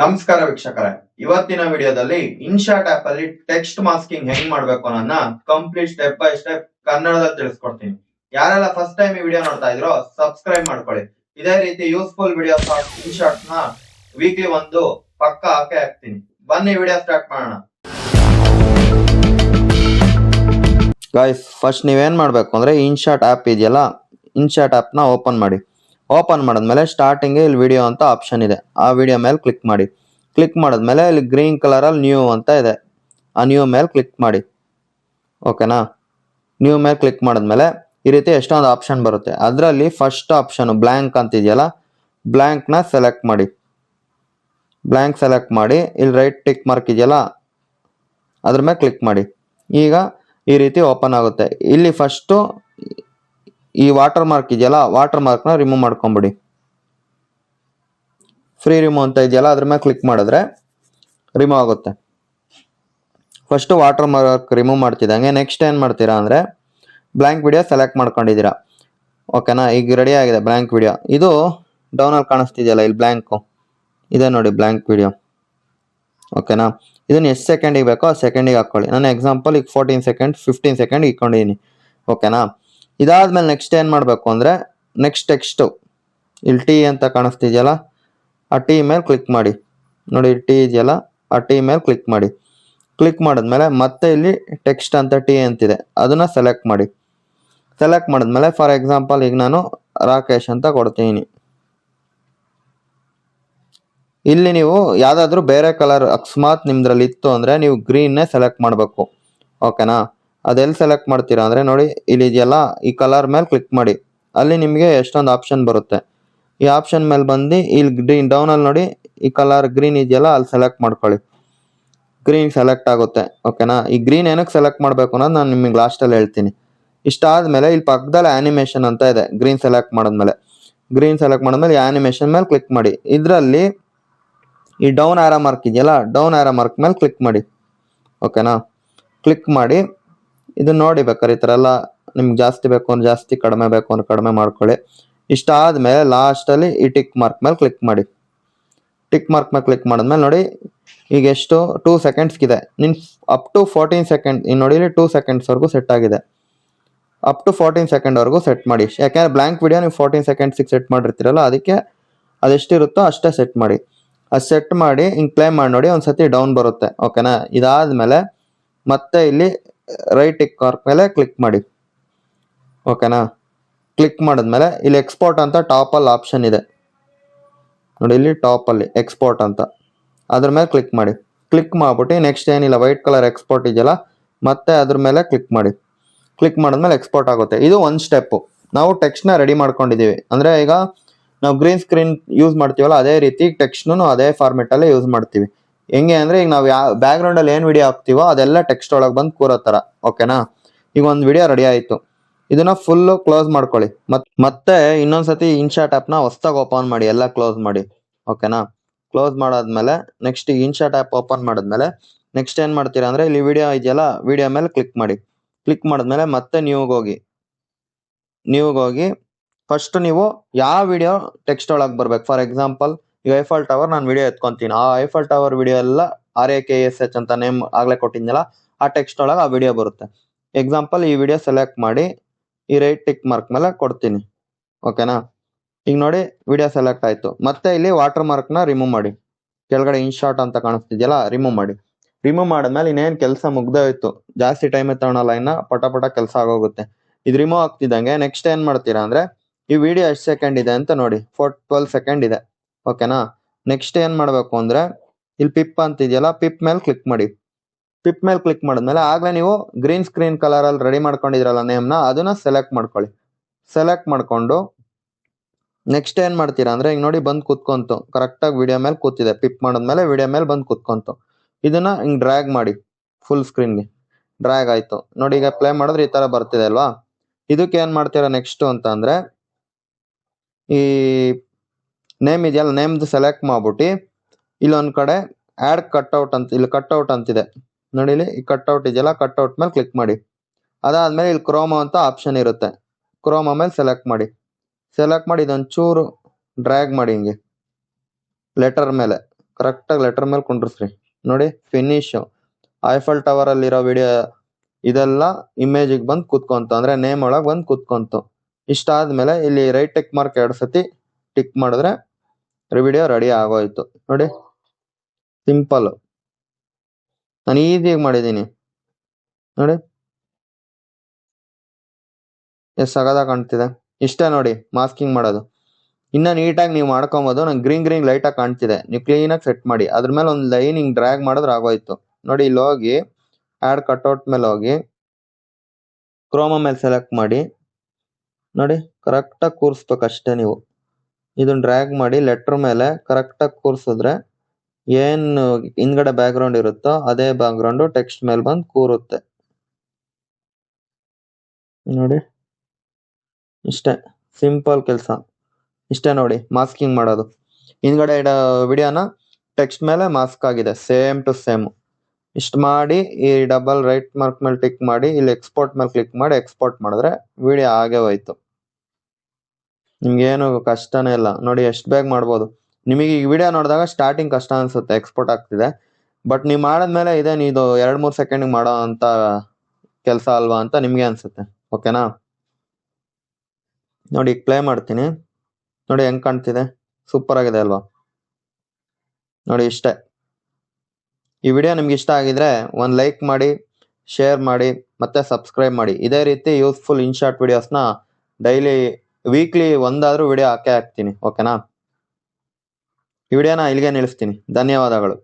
ನಮಸ್ಕಾರ ವೀಕ್ಷಕರೇ. ಇವತ್ತಿನ ವಿಡಿಯೋದಲ್ಲಿ ಇನ್ಶಾಟ್ ಆಪ್ ಅಲ್ಲಿ ಟೆಕ್ಸ್ಟ್ ಮಾಸ್ಕಿಂಗ್ ಹೆಂಗ್ ಮಾಡ್ಬೇಕು ಅನ್ನೋದನ್ನ ಕಂಪ್ಲೀಟ್ ಸ್ಟೆಪ್ ಬೈ ಸ್ಟೆಪ್ ಕನ್ನಡದಲ್ಲಿ ತಿಳಿಸ್ಕೊಡ್ತೀನಿ. ಯಾರೆಲ್ಲ ಫಸ್ಟ್ ಟೈಮ್ ಈ ವಿಡಿಯೋ ನೋಡ್ತಾ ಇದ್ರೋ ಸಬ್ಸ್ಕ್ರೈಬ್ ಮಾಡ್ಕೊಳ್ಳಿ. ಇದೇ ರೀತಿ ಯೂಸ್ಫುಲ್ ವಿಡಿಯೋಸ್ ಸ್ಕ್ರೀನ್ ಶಾಟ್ಸ್ನ ವೀಕ್ಲಿ ಒಂದು ಪಕ್ಕ ಹಾಕಿ ಹಾಕ್ತೀನಿ. ಬನ್ನಿ ವಿಡಿಯೋ ಸ್ಟಾರ್ಟ್ ಮಾಡೋಣ. ಗಾಯ್ಸ್ ಫಸ್ಟ್ ನೀವೇನ್ ಮಾಡ್ಬೇಕು ಅಂದ್ರೆ ಇನ್ಶಾಟ್ ಆಪ್ ಇದೆಯಲ್ಲ ಇನ್ಶಾಟ್ ಆಪ್ನ ಓಪನ್ ಮಾಡಿ. ಓಪನ್ ಮಾಡಿದ್ಮೇಲೆ ಸ್ಟಾರ್ಟಿಂಗ್ ಇಲ್ಲಿ ವಿಡಿಯೋ ಅಂತ ಆಪ್ಷನ್ ಇದೆ. ಆ ವಿಡಿಯೋ ಮೇಲೆ ಕ್ಲಿಕ್ ಮಾಡಿ. ಕ್ಲಿಕ್ ಮಾಡಿದ್ಮೇಲೆ ಇಲ್ಲಿ ಗ್ರೀನ್ ಕಲರಲ್ಲಿ ನ್ಯೂ ಅಂತ ಇದೆ. ಆ ನ್ಯೂ ಮೇಲೆ ಕ್ಲಿಕ್ ಮಾಡಿ. ಓಕೆನಾ ನ್ಯೂ ಮೇಲೆ ಕ್ಲಿಕ್ ಮಾಡಿದ್ಮೇಲೆ ಈ ರೀತಿ ಎಷ್ಟೊಂದು ಆಪ್ಷನ್ ಬರುತ್ತೆ. ಅದರಲ್ಲಿ ಫಸ್ಟ್ ಆಪ್ಷನ್ ಬ್ಲ್ಯಾಂಕ್ ಅಂತ ಇದೆಯಲ್ಲ ಬ್ಲ್ಯಾಂಕ್ನ ಸೆಲೆಕ್ಟ್ ಮಾಡಿ. ಬ್ಲ್ಯಾಂಕ್ ಸೆಲೆಕ್ಟ್ ಮಾಡಿ, ಇಲ್ಲಿ ರೈಟ್ ಟಿಕ್ ಮಾರ್ಕ್ ಇದೆಯಲ್ಲ, ಅದ್ರ ಮೇಲೆ ಕ್ಲಿಕ್ ಮಾಡಿ. ಈಗ ಈ ರೀತಿ ಓಪನ್ ಆಗುತ್ತೆ. ಇಲ್ಲಿ ಫಸ್ಟು ಈ ವಾಟರ್ ಮಾರ್ಕ್ ಇದೆಯಲ್ಲ ವಾಟರ್ ಮಾರ್ಕ್ನ ರಿಮೂವ್ ಮಾಡ್ಕೊಂಬಿಡಿ. ಫ್ರೀ ರಿಮೂವ್ ಅಂತ ಇದೆಯಲ್ಲ, ಅದ್ರ ಮೇಲೆ ಕ್ಲಿಕ್ ಮಾಡಿದ್ರೆ ರಿಮೂವ್ ಆಗುತ್ತೆ. ಫಸ್ಟ್ ವಾಟರ್ ಮಾರ್ಕ್ ರಿಮೂವ್ ಮಾಡ್ತಿದ್ದಂಗೆ ನೆಕ್ಸ್ಟ್ ಏನು ಮಾಡ್ತೀರಾ ಅಂದರೆ ಬ್ಲ್ಯಾಂಕ್ ವಿಡಿಯೋ ಸೆಲೆಕ್ಟ್ ಮಾಡ್ಕೊಂಡಿದ್ದೀರಾ. ಓಕೆನಾ ಈಗ ರೆಡಿ ಆಗಿದೆ ಬ್ಲ್ಯಾಂಕ್ ವಿಡಿಯೋ ಇದು ಡೌನಲ್ಲಿ ಕಾಣಿಸ್ತಿದೆಯಲ್ಲ, ಇಲ್ಲಿ ಬ್ಲ್ಯಾಂಕು ಇದೆ ನೋಡಿ ಬ್ಲ್ಯಾಂಕ್ ವಿಡಿಯೋ ಓಕೆನಾ ಇದನ್ನ ಎಷ್ಟು ಸೆಕೆಂಡಿಗೆ ಬೇಕೋ ಆ ಸೆಕೆಂಡಿಗೆ ಹಾಕ್ಕೊಳ್ಳಿ ನಾನು ಎಕ್ಸಾಂಪಲ್ ಈಗ ಫೋರ್ಟೀನ್ ಸೆಕೆಂಡ್ ಫಿಫ್ಟೀನ್ ಸೆಕೆಂಡ್ ಇಕ್ಕೊಂಡಿದ್ದೀನಿ ಓಕೆನಾ ಇದಾದ್ಮೇಲೆ ನೆಕ್ಸ್ಟ್ ಏನು ಮಾಡಬೇಕು ಅಂದರೆ ನೆಕ್ಸ್ಟ್ ಟೆಕ್ಸ್ಟು ಇಲ್ಲಿ ಟಿ ಅಂತ ಕಾಣಿಸ್ತಿದೆಯಲ್ಲ, ಆ ಟಿ ಮೇಲೆ ಕ್ಲಿಕ್ ಮಾಡಿ. ನೋಡಿ ಟಿ ಇದೆಯಲ್ಲ, ಆ ಟಿ ಮೇಲೆ ಕ್ಲಿಕ್ ಮಾಡಿ. ಕ್ಲಿಕ್ ಮಾಡಿದ್ಮೇಲೆ ಮತ್ತೆ ಇಲ್ಲಿ ಟೆಕ್ಸ್ಟ್ ಅಂತ ಟಿ ಅಂತಿದೆ. ಅದನ್ನ ಸೆಲೆಕ್ಟ್ ಮಾಡಿ. ಸೆಲೆಕ್ಟ್ ಮಾಡಿದ್ಮೇಲೆ ಫಾರ್ ಎಕ್ಸಾಂಪಲ್ ಈಗ ನಾನು ರಾಕೇಶ್ ಅಂತ ಕೊಡ್ತೀನಿ. ಇಲ್ಲಿ ನೀವು ಯಾವುದಾದ್ರೂ ಬೇರೆ ಕಲರ್ ಅಕಸ್ಮಾತ್ ನಿಮ್ದ್ರಲ್ಲಿ ಇತ್ತು ಅಂದ್ರೆ ನೀವು ಗ್ರೀನ್ನೇ ಸೆಲೆಕ್ಟ್ ಮಾಡಬೇಕು. ಓಕೆನಾ ಅದೆಲ್ಲಿ ಸೆಲೆಕ್ಟ್ ಮಾಡ್ತೀರಾ ಅಂದರೆ ನೋಡಿ ಇಲ್ಲಿ ಇದೆಯಲ್ಲ ಈ ಕಲರ್ ಮೇಲೆ ಕ್ಲಿಕ್ ಮಾಡಿ. ಅಲ್ಲಿ ನಿಮಗೆ ಎಷ್ಟೊಂದು ಆಪ್ಷನ್ ಬರುತ್ತೆ. ಈ ಆಪ್ಷನ್ ಮೇಲೆ ಬಂದು ಇಲ್ಲಿ ಗ್ರೀನ್ ಡೌನಲ್ಲಿ ನೋಡಿ, ಈ ಕಲರ್ ಗ್ರೀನ್ ಇದೆಯಲ್ಲ, ಅಲ್ಲಿ ಸೆಲೆಕ್ಟ್ ಮಾಡ್ಕೊಳ್ಳಿ. ಗ್ರೀನ್ ಸೆಲೆಕ್ಟ್ ಆಗುತ್ತೆ ಓಕೆನಾ ಈ ಗ್ರೀನ್ ಏನಕ್ಕೆ ಸೆಲೆಕ್ಟ್ ಮಾಡಬೇಕು ಅನ್ನೋದು ನಾನು ನಿಮಗೆ ಲಾಸ್ಟಲ್ಲಿ ಹೇಳ್ತೀನಿ. ಇಷ್ಟ ಆದಮೇಲೆ ಇಲ್ಲಿ ಪಕ್ಕದಲ್ಲಿ ಆ್ಯನಿಮೇಷನ್ ಅಂತ ಇದೆ ಗ್ರೀನ್ ಸೆಲೆಕ್ಟ್ ಮಾಡಿದ್ಮೇಲೆ. ಗ್ರೀನ್ ಸೆಲೆಕ್ಟ್ ಮಾಡಿದ್ಮೇಲೆ ಈ ಆನಿಮೇಷನ್ ಮೇಲೆ ಕ್ಲಿಕ್ ಮಾಡಿ. ಇದರಲ್ಲಿ ಈ ಡೌನ್ ಆ್ಯರ ಮಾರ್ಕ್ ಇದೆಯಲ್ಲ ಡೌನ್ ಆ್ಯರ ಮಾರ್ಕ್ ಮೇಲೆ ಕ್ಲಿಕ್ ಮಾಡಿ ಓಕೆನಾ ಕ್ಲಿಕ್ ಮಾಡಿ ಇದನ್ನ ನೋಡಿ ಬೇಕಾದ್ರೆ ಈ ಥರ ಎಲ್ಲ ನಿಮ್ಗೆ ಜಾಸ್ತಿ ಬೇಕು ಅಂದ್ರೆ ಜಾಸ್ತಿ, ಕಡಿಮೆ ಬೇಕು ಅಂದ್ರೆ ಕಡಿಮೆ ಮಾಡ್ಕೊಳ್ಳಿ. ಇಷ್ಟ ಆದಮೇಲೆ ಲಾಸ್ಟಲ್ಲಿ ಈ ಟಿಕ್ ಮಾರ್ಕ್ ಮೇಲೆ ಕ್ಲಿಕ್ ಮಾಡಿ. ಟಿಕ್ ಮಾರ್ಕ್ ಮೇಲೆ ಕ್ಲಿಕ್ ಮಾಡಿದ್ಮೇಲೆ ನೋಡಿ, ಈಗ ಎಷ್ಟು? ಟೂ ಸೆಕೆಂಡ್ಸ್ಗಿದೆ ನಿನ್ ಅಪ್ ಟು ಫೋರ್ಟೀನ್ ಸೆಕೆಂಡ್ ಇನ್ನು ನೋಡಿ ಇಲ್ಲಿ ಟೂ ಸೆಕೆಂಡ್ಸ್ವರೆಗೂ ಸೆಟ್ ಆಗಿದೆ. ಅಪ್ ಟು ಫೋರ್ಟೀನ್ ಸೆಕೆಂಡ್ವರೆಗೂ ಸೆಟ್ ಮಾಡಿ. ಯಾಕೆಂದ್ರೆ ಬ್ಲ್ಯಾಂಕ್ ವಿಡಿಯೋ ನೀವು ಫೋರ್ಟೀನ್ ಸೆಕೆಂಡ್ಸಿಗೆ ಸೆಟ್ ಮಾಡಿರ್ತೀರಲ್ಲ, ಅದಕ್ಕೆ ಅದೆಷ್ಟಿರುತ್ತೋ ಅಷ್ಟೇ ಸೆಟ್ ಮಾಡಿ. ಅದು ಸೆಟ್ ಮಾಡಿ, ಹಿಂಗೆ ಪ್ಲೇ ಮಾಡಿ ನೋಡಿ ಒಂದ್ಸತಿ ಡೌನ್ ಬರುತ್ತೆ. ಓಕೆನಾ ಇದಾದ್ಮೇಲೆ ಮತ್ತೆ ಇಲ್ಲಿ ರೈಟ್ ಟಿಕ್ ಮಾರ್ಕ್ ಮೇಲೆ ಕ್ಲಿಕ್ ಮಾಡಿ. ಓಕೆನಾ ಕ್ಲಿಕ್ ಮಾಡಿದ್ಮೇಲೆ ಇಲ್ಲಿ ಎಕ್ಸ್ಪೋರ್ಟ್ ಅಂತ ಟಾಪಲ್ಲಿ ಆಪ್ಷನ್ ಇದೆ. ನೋಡಿ ಇಲ್ಲಿ ಟಾಪಲ್ಲಿ ಎಕ್ಸ್ಪೋರ್ಟ್ ಅಂತ. ಅದ್ರ ಮೇಲೆ ಕ್ಲಿಕ್ ಮಾಡಿ. ಕ್ಲಿಕ್ ಮಾಡ್ಬಿಟ್ಟು ನೆಕ್ಸ್ಟ್ ಏನಿಲ್ಲ ವೈಟ್ ಕಲರ್ ಎಕ್ಸ್ಪೋರ್ಟ್ ಇದೆಯಲ್ಲ, ಮತ್ತೆ ಅದ್ರ ಮೇಲೆ ಕ್ಲಿಕ್ ಮಾಡಿ. ಕ್ಲಿಕ್ ಮಾಡಿದ್ಮೇಲೆ ಎಕ್ಸ್ಪೋರ್ಟ್ ಆಗುತ್ತೆ. ಇದು ಒನ್ ಸ್ಟೆಪ್ಪು ನಾವು ಟೆಕ್ಸ್ಟ್ನ ರೆಡಿ ಮಾಡ್ಕೊಂಡಿದ್ದೀವಿ. ಅಂದರೆ ಈಗ ನಾವು ಗ್ರೀನ್ ಸ್ಕ್ರೀನ್ ಯೂಸ್ ಮಾಡ್ತೀವಲ್ಲ, ಅದೇ ರೀತಿ ಟೆಕ್ಸ್ಟ್ನು ಅದೇ ಫಾರ್ಮೆಟಲ್ಲೇ ಯೂಸ್ ಮಾಡ್ತೀವಿ. ಹೆಂಗೆ ಅಂದರೆ ಈಗ ನಾವು ಯಾವ ಬ್ಯಾಕ್ಗ್ರೌಂಡಲ್ಲಿ ಏನು ವಿಡಿಯೋ ಹಾಕ್ತೀವೋ ಅದೆಲ್ಲ ಟೆಕ್ಸ್ಟ್ ಒಳಗೆ ಬಂದು ಕೂರೋ ಥರ ಓಕೆನಾ ಈಗ ಒಂದು ವಿಡಿಯೋ ರೆಡಿ ಆಯಿತು. ಇದನ್ನ ಫುಲ್ಲು ಕ್ಲೋಸ್ ಮಾಡ್ಕೊಳ್ಳಿ. ಮತ್, ಮತ್ತೆ ಇನ್ನೊಂದ್ಸತಿ ಇನ್ಶಾಟ್ ಆ್ಯಪ್ನ ಹೊಸ್ದಾಗಿ ಓಪನ್ ಮಾಡಿ, ಎಲ್ಲ ಕ್ಲೋಸ್ ಮಾಡಿ ಓಕೆನಾ ಕ್ಲೋಸ್ ಮಾಡಾದ್ಮೇಲೆ ನೆಕ್ಸ್ಟ್ ಇನ್ಶಾಟ್ ಆ್ಯಪ್ ಓಪನ್ ಮಾಡಿದ್ಮೇಲೆ ನೆಕ್ಸ್ಟ್ ಏನು ಮಾಡ್ತೀರಾ ಅಂದರೆ ಇಲ್ಲಿ ವಿಡಿಯೋ ಇದೆಯಲ್ಲ ವಿಡಿಯೋ ಮೇಲೆ ಕ್ಲಿಕ್ ಮಾಡಿ. ಕ್ಲಿಕ್ ಮಾಡಿದ್ಮೇಲೆ ಮತ್ತೆ ನ್ಯೂಗೆ ಹೋಗಿ. ನ್ಯೂಗೆ ಹೋಗಿ ಫಸ್ಟ್ ನೀವು ಯಾವ ವಿಡಿಯೋ ಟೆಕ್ಸ್ಟ್ ಒಳಗೆ ಬರ್ಬೇಕು? ಫಾರ್ ಎಕ್ಸಾಂಪಲ್ ಈಗ ಐಫಲ್ ಟವರ್ ನಾನು ವಿಡಿಯೋ ಎತ್ಕೊಂತೀನಿ. ಆ ಐಫಲ್ ಟವರ್ ವಿಡಿಯೋ ಎಲ್ಲ R A K S H ಅಂತ ನೇಮ್ ಆಗಲೇ ಕೊಟ್ಟಿದ್ನಲ್ಲ, ಆ ಟೆಕ್ಸ್ಟ್ ಒಳಗೆ ಆ ವಿಡಿಯೋ ಬರುತ್ತೆ. ಎಕ್ಸಾಂಪಲ್ ಈ ವಿಡಿಯೋ ಸೆಲೆಕ್ಟ್ ಮಾಡಿ, ಈ ರೈಟ್ ಟಿಕ್ ಮಾರ್ಕ್ ಮೇಲೆ ಕೊಡ್ತೀನಿ. ಓಕೆನಾ ಈಗ ನೋಡಿ ವಿಡಿಯೋ ಸೆಲೆಕ್ಟ್ ಆಯಿತು. ಮತ್ತೆ ಇಲ್ಲಿ ವಾಟರ್ ಮಾರ್ಕ್ನ ರಿಮೂವ್ ಮಾಡಿ. ಕೆಳಗಡೆ ಇನ್ ಶಾರ್ಟ್ ಅಂತ ಕಾಣಿಸ್ತಿದ್ಯಲ್ಲ ರಿಮೂವ್ ಮಾಡಿ. ರಿಮೂವ್ ಮಾಡಿದ್ಮೇಲೆ ಇನ್ನೇನು ಕೆಲಸ ಮುಗ್ದೋಯ್ತು ಜಾಸ್ತಿ ಟೈಮ್ ತಗೊಳಲ್ಲ ಇನ್ನ ಪಟ ಪಟ ಕೆಲಸ ಆಗೋಗುತ್ತೆ. ಇದು ರಿಮೂವ್ ಆಗ್ತಿದ್ದಂಗೆ ನೆಕ್ಸ್ಟ್ ಏನು ಮಾಡ್ತೀರಾ ಅಂದ್ರೆ, ಈ ವಿಡಿಯೋ ಎಷ್ಟು ಸೆಕೆಂಡ್ ಇದೆ ಅಂತ ನೋಡಿ. ಫೋರ್ ಟ್ವೆಲ್ ಸೆಕೆಂಡ್ ಇದೆ. ಓಕೆನಾ? ನೆಕ್ಸ್ಟ್ ಏನು ಮಾಡಬೇಕು ಅಂದ್ರೆ, ಇಲ್ಲಿ ಪಿಪ್ ಅಂತ ಇದೆಯಲ್ಲ ಪಿಪ್ ಮೇಲೆ ಕ್ಲಿಕ್ ಮಾಡಿ. ಪಿಪ್ ಮೇಲೆ ಕ್ಲಿಕ್ ಮಾಡಿದ್ಮೇಲೆ ಆಗ್ಲೇ ನೀವು ಗ್ರೀನ್ ಸ್ಕ್ರೀನ್ ಕಲರಲ್ಲಿ ರೆಡಿ ಮಾಡ್ಕೊಂಡಿದ್ರಲ್ಲ ನೇಮ್ನ ಅದನ್ನ ಸೆಲೆಕ್ಟ್ ಮಾಡ್ಕೊಳ್ಳಿ. ಸೆಲೆಕ್ಟ್ ಮಾಡ್ಕೊಂಡು ನೆಕ್ಸ್ಟ್ ಏನು ಮಾಡ್ತೀರಾ ಅಂದ್ರೆ, ಈಗ ನೋಡಿ ಬಂದು ಕೂತ್ಕೊಂತು. ಕರೆಕ್ಟಾಗಿ ವಿಡಿಯೋ ಮೇಲೆ ಕೂತಿದೆ. ಪಿಪ್ ಮಾಡಿದ್ಮೇಲೆ ವಿಡಿಯೋ ಮೇಲೆ ಬಂದು ಕೂತ್ಕೊಂತು. ಇದನ್ನ ಹಿಂಗೆ ಡ್ರ್ಯಾಗ್ ಮಾಡಿ ಫುಲ್ ಸ್ಕ್ರೀನ್ಗೆ ಡ್ರ್ಯಾಗ್ ಆಯಿತು. ನೋಡಿ ಈಗ ಪ್ಲೇ ಮಾಡಿದ್ರೆ ಈ ತರ ಬರ್ತಿದೆ ಅಲ್ವಾ? ಇದಕ್ಕೆ ಏನು ಮಾಡ್ತೀರಾ ನೆಕ್ಸ್ಟ್ ಅಂತ ಅಂದ್ರೆ, ಈ ನೇಮ್ ಇದೆಯಲ್ಲ ನೇಮ್ದು ಸೆಲೆಕ್ಟ್ ಮಾಡ್ಬಿಟ್ಟು, ಇಲ್ಲೊಂದು ಕಡೆ ಆಡ್ ಕಟ್ಔಟ್ ಅಂತ, ಇಲ್ಲಿ ಕಟ್ಔಟ್ ಅಂತಿದೆ. ನೋಡಿ ಈ ಕಟ್ಔಟ್ ಇದೆಯಲ್ಲ ಕಟ್ಔಟ್ ಮೇಲೆ ಕ್ಲಿಕ್ ಮಾಡಿ. ಅದಾದಮೇಲೆ ಇಲ್ಲಿ ಕ್ರೋಮ ಅಂತ ಆಪ್ಷನ್ ಇರುತ್ತೆ. ಕ್ರೋಮಾ ಮೇಲೆ ಸೆಲೆಕ್ಟ್ ಮಾಡಿ. ಸೆಲೆಕ್ಟ್ ಮಾಡಿ ಇದೊಂದ್ ಚೂರು ಡ್ರ್ಯಾಗ್ ಮಾಡಿ ಹಿಂಗೆ. ಲೆಟರ್ ಮೇಲೆ ಕರೆಕ್ಟಾಗಿ ಲೆಟರ್ ಮೇಲೆ ಕುಂಡ್ರಿಸ್ರಿ. ನೋಡಿ ಫಿನಿಶ್ ಐಫಲ್ ಟವರ್ ಅಲ್ಲಿರೋ ವಿಡಿಯೋ ಇದೆಲ್ಲ ಇಮೇಜಿಗೆ ಬಂದು ಕೂತ್ಕೊಂತು, ಅಂದರೆ ನೇಮ್ ಒಳಗೆ ಬಂದು ಕೂತ್ಕೊಂತು. ಇಷ್ಟ ಆದ್ಮೇಲೆ ಇಲ್ಲಿ ರೈಟ್ ಟಿಕ್ ಮಾರ್ಕ್ ಎರಡು ಸತಿ ಟಿಕ್ ಮಾಡಿದ್ರೆ ವಿಡಿಯೋ ರೆಡಿ ಆಗೋಯ್ತು. ನೋಡಿ. ಸಿಂಪಲ್ ನಾನು ಈಸಿಯಾಗಿ ಮಾಡಿದ್ದೀನಿ. ನೋಡಿ. ಎಷ್ಟು ಸಗದ ಕಾಣ್ತಿದೆ. ಇಷ್ಟೇ ನೋಡಿ ಮಾಸ್ಕಿಂಗ್ ಮಾಡೋದು. ಇನ್ನ ನೀಟಾಗಿ ನೀವು ಮಾಡ್ಕೊಬೋದು. ನಂಗೆ ಗ್ರೀನ್ ಗ್ರೀನ್ ಲೈಟಾಗಿ ಕಾಣ್ತಿದೆ. ನೀವು ಕ್ಲೀನಾಗಿ ಸೆಟ್ ಮಾಡಿ. ಅದ್ರ ಮೇಲೆ ಒಂದು ಲೈನ್ ಹಿಂಗೆ ಡ್ರ್ಯಾಗ್ ಮಾಡಿದ್ರೆ ಆಗೋಯ್ತು. ನೋಡಿ, ಇಲ್ಲಿ ಹೋಗಿ ಆ್ಯಡ್ ಕಟ್ಔಟ್ ಮೇಲೆ ಹೋಗಿ ಕ್ರೋಮ ಮೇಲೆ ಸೆಲೆಕ್ಟ್ ಮಾಡಿ. ನೋಡಿ ಕರೆಕ್ಟಾಗಿ ಕೂರಿಸ್ಬೇಕಷ್ಟೇ ನೀವು. ಇದನ್ನ ಡ್ರ್ಯಾಗ್ ಮಾಡಿ ಲೆಟರ್ ಮೇಲೆ ಕರೆಕ್ಟ್ ಆಗಿ ಕೂರಿಸಿದ್ರೆ ಏನ್ ಹಿಂದ್ಗಡೆ ಬ್ಯಾಕ್ಗ್ರೌಂಡ್ ಇರುತ್ತೋ ಅದೇ ಬ್ಯಾಕ್ಗ್ರೌಂಡ್ ಟೆಕ್ಸ್ಟ್ ಮೇಲೆ ಬಂದು ಕೂರುತ್ತೆ. ನೋಡಿ. ಇಷ್ಟೇ. ಸಿಂಪಲ್ ಕೆಲಸ. ಇಷ್ಟೇ ನೋಡಿ ಮಾಸ್ಕಿಂಗ್ ಮಾಡೋದು. ಹಿಂದ್ಗಡೆ ಇಡೋ ವಿಡಿಯೋನ ಟೆಕ್ಸ್ಟ್ ಮೇಲೆ ಮಾಸ್ಕ್ ಆಗಿದೆ ಸೇಮ್ ಟು ಸೇಮ್ ಇಷ್ಟು ಮಾಡಿ ಈ ಡಬಲ್ ರೈಟ್ ಮಾರ್ಕ್ ಮೇಲೆ ಟಿಕ್ ಮಾಡಿ, ಇಲ್ಲಿ ಎಕ್ಸ್ಪೋರ್ಟ್ ಮೇಲೆ ಕ್ಲಿಕ್ ಮಾಡಿ ಎಕ್ಸ್ಪೋರ್ಟ್ ಮಾಡಿದ್ರೆ ವಿಡಿಯೋ ಆಗೇ ಹೋಯ್ತು. ನಿಮ್ಗೇನು ಕಷ್ಟನೇ ಇಲ್ಲ. ನೋಡಿ, ಎಷ್ಟು ಬೇಗ ಮಾಡ್ಬೋದು. ನಿಮಗೆ ಈ ವಿಡಿಯೋ ನೋಡಿದಾಗ ಸ್ಟಾರ್ಟಿಂಗ್ ಕಷ್ಟ ಅನ್ಸುತ್ತೆ ಎಕ್ಸ್ಪೋರ್ಟ್ ಆಗ್ತಿದೆ. ಬಟ್ ನೀವು ಮಾಡಿದ್ಮೇಲೆ ಇದೇನು ಇದು ಎರಡು, ಮೂರು ಸೆಕೆಂಡಿಗೆ ಮಾಡೋ ಅಂತ ಕೆಲಸ ಅಲ್ವಾ ಅಂತ ನಿಮಗೆ ಅನಿಸುತ್ತೆ. ಓಕೆನಾ ನೋಡಿ, ಈಗ ಪ್ಲೇ ಮಾಡ್ತೀನಿ. ನೋಡಿ, ಹೆಂಗೆ ಕಾಣ್ತಿದೆ? ಸೂಪರ್ ಆಗಿದೆ ಅಲ್ವಾ? ನೋಡಿ, ಇಷ್ಟೇ. ಈ ವಿಡಿಯೋ ನಿಮ್ಗೆ ಇಷ್ಟ ಆಗಿದ್ರೆ ಒಂದು ಲೈಕ್ ಮಾಡಿ ಶೇರ್ ಮಾಡಿ, ಮತ್ತೆ ಸಬ್ಸ್ಕ್ರೈಬ್ ಮಾಡಿ. ಇದೇ ರೀತಿ ಯೂಸ್ಫುಲ್ ಇನ್ಶಾರ್ಟ್ ವಿಡಿಯೋಸ್ನ ಡೈಲಿ ವೀಕ್ಲಿ ಒಂದಾದ್ರೂ ವಿಡಿಯೋ ಹಾಕೇ ಹಾಕ್ತೀನಿ ಓಕೆನಾ ಈ ವಿಡಿಯೋನ ಇಲ್ಲಿಗೆ ನಿಲ್ಲಿಸ್ತೀನಿ. ಧನ್ಯವಾದಗಳು.